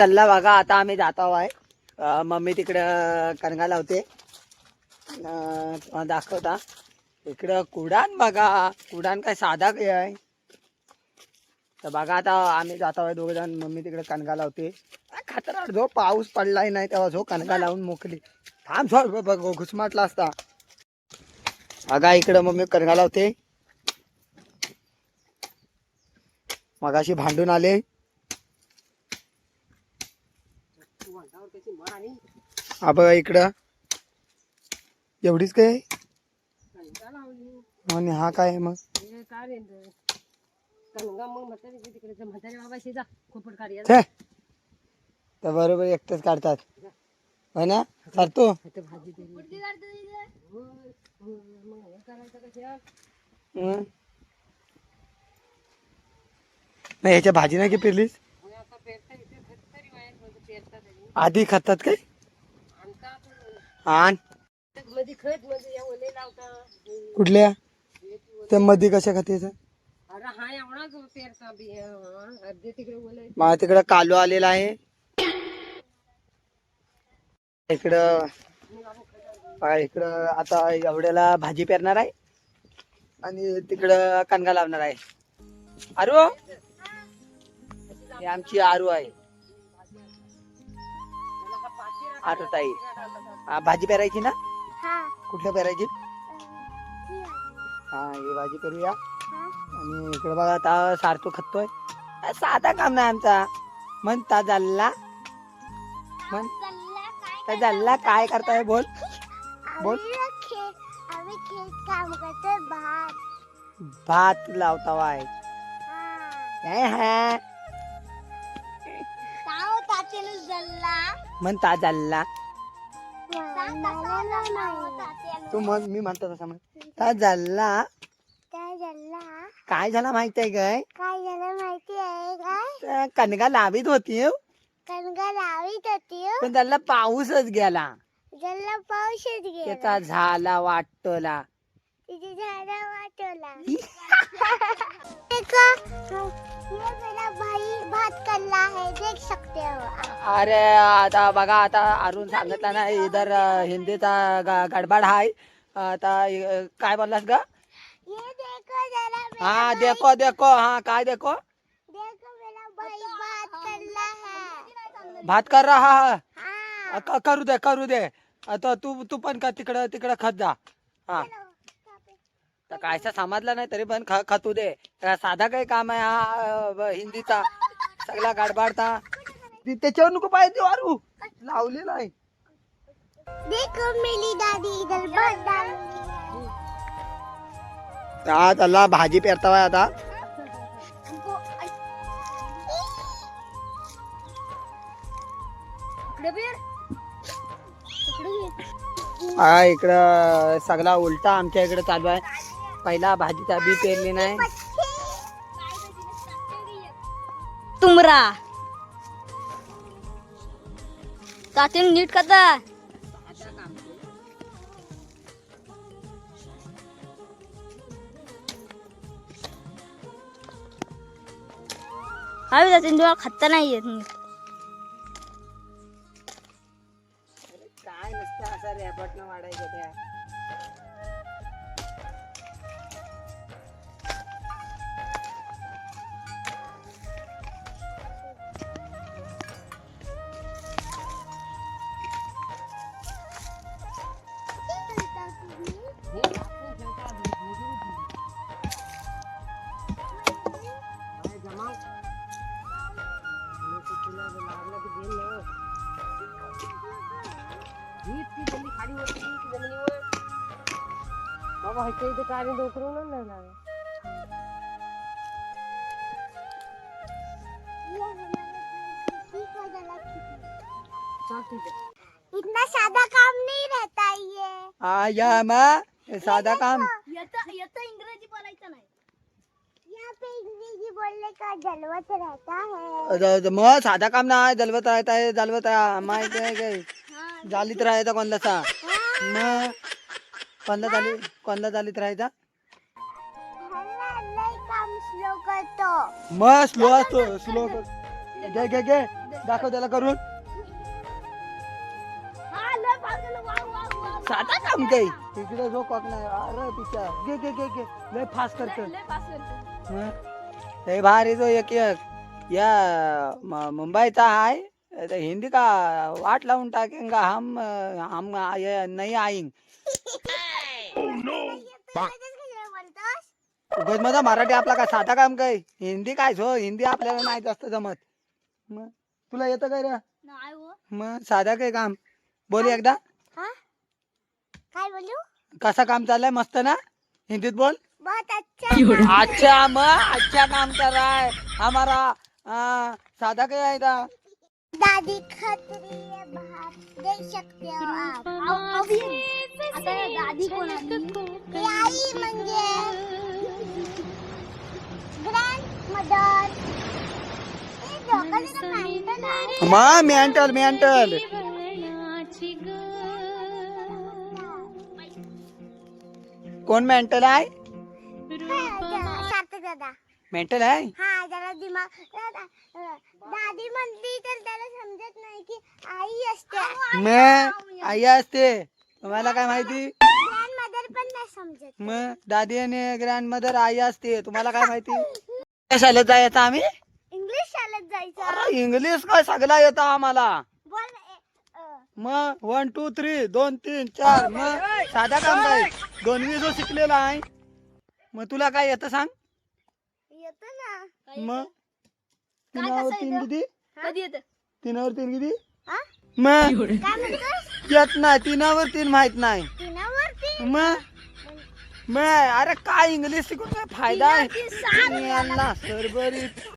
चल्ला बघा आता आम्ही जात आहोत आहे मम्मी तिकडं कणगा लावते. अं, दाखवता. इकडं कुडान बघा. कुडान काय साधा काय आहे. तर बघा आता आम्ही जातो आहे दोघ जण मम्मी तिकडे कणगा लावते. खतराट जो पाऊस पडलाय नाही तेव्हा जो कणगा लावून मोकली. थांब झोड बघ घुसमाटला असता. बघा इकडं मम्मी कणगा लावते. मगाशी भांडून आले. हा बघा इकडं. एवढीच काय? आणि हा काय आहे मग छे. तर बरोबर एकटंच काढतात. हो ना? करतो हं. नाही ह्याच्या भाजी नाही की पेरलीस? आधी खातात काय? आण. कुठल्या? त्या मध्ये कशा खाते मला तिकडं कालो आलेला आहे. इकडं इकडं आता एवढ्याला भाजी पेरणार आहे. आणि तिकडं कणगा लावणार आहे. आरू? ही आमची आरू आहे. ताई हा, भाजी पेरायची ना? कुठल्या पेरायची? हा ही भाजी करूया आणि इकडे बघा आता सारतो खतोय. साधा काम नाही आमचा. म्हणता चालला म्हण काय चालला काय करताय बोल. बोल. आम्ही खेळ काम करतो भात. तात्याला जल्ला. तू म्हण मी म्हणतो तसा म्हण. ता काय जल्ला. काय झाला माहीत आहे काय काय झालं माहिती आहे काय त्या कणगा लावीत होती हो. कणगा लावीत होती हो. पण त्याला पाऊसच गेला. जल्ला पाऊसच गेला. त्याचा झाला वाटतोला तिथे झाडा वाटवला भात करला है देख सकते हो. अरे आता बघा आता अरुण सांगितलं ना इधर हिंदीचा ग- गडबड हाय आता अ, काय बोललास ग? ये देखो जरा मेरा हा भाई- देखो देखो हा काय देखो? देखो मेरा भाई भात है. कर रहा है? हाँ. अ, क- करू दे करू दे. आता तू तू पण का तिकडं तिकडं खत जा. हा. तर कायचा समजला नाही तरी पण ख- खतू दे. साधा काही काम आहे हा अ, ब- हिंदीचा. सगळा गडबडता. ती- त्याच्यावर नको पाहिजे अरू लावलेला आहे देखो मेरी दादी इधर भात डाल हा त्याला भाजी पेरता आता. हा इकडं सगळा उलटा आमच्या इकडे चालू आहे. पहिला भाजीचा बी पेरली नाही. तुमरा। तात्याने नीट करता। हवी जाते तुला खाता नाही येत नीट काय नसतं असं रेपट वाढायचं त्या. बाबा ह्याच्या इथे काढून डोकरून नाही लावे चल ठीक आहे इतना सादा काम नहीं रहता ये। हा या मग हे साधा काम। याचा याचा इंग्रजी बोलायचं नाही। यहाँ पे इंग्रजी बोलने का जलवत रहता है। ज- ज- मग साधा काम नाही जलवत राहत आहे जलवत आहे माहीत आहे काय जालीत राहायचा कोणलाचा मग कोणला झाली कोणला जालीत राहायचा? मग स्लो असतो स्लो घे घे घे. दाखव त्याला करून. हा साधा काम काही तिकडे जो कॉक नाही. अरे तिच्या घे घे घे घे. लय फास्ट करतो हं. लय भारी जो एक एक. या मुंबईचा आहे आता हिंदी का वाट लावून टाकेंगा हम हम नाही आईंग उगाच माझा मराठी आपला काय साधा काम काय? हिंदी काय हो हिंदी आपल्याला नाही जास्त जमत. मग तुला येतं काय रे? नाही हो. मग साधा काय काम? बोल एकदा. हा? काय बोलू? कसं काम चाललंय? मस्त ना? हिंदीत बोल. बहुत अच्छा. अच्छा मग अच्छा काम कर रहा है हमारा आ, साधा काय आहे दा? दादी खतरी है बाहर। देख सकते हो आप। अभी आता दादी कोण आली ती आई म्हणजे ग्रँड मदर दोघं मेंटल मेंटल मेंटल कोण मेंटल आहे मेंटल आहे हा। जरा दिमाग दादा म्हणली तर त्याला समजत नाही की आई असते. मग आई असते. तुम्हाला काय माहिती? ग्रँड मदर पण नाही समजत. मग दादी आणि ग्रँड मदर आई असते. तुम्हाला काय माहिती? काय शाळेत जायचं आम्ही? इंग्लिश शाळेत जायचं. अरे, इंग्लिश काय सगळा येतं आम्हाला. बोल ए, अ, मग वन टू थ्री दोन तीन चार मग साधा काम काय दोनवी जो शिकलेला आहे. मग तुला काय येतं सांग? येतं ना. मग तीनावर तीन किती? कधी येतं? तीनावर तीन किती? हा? मग काय म्हणतोस? येत नाही तीनावर तीन माहीत नाही. तिनावरती मग मग अरे काय इंग्लिश शिकून काय फायदा आहे? यांना सरबरीत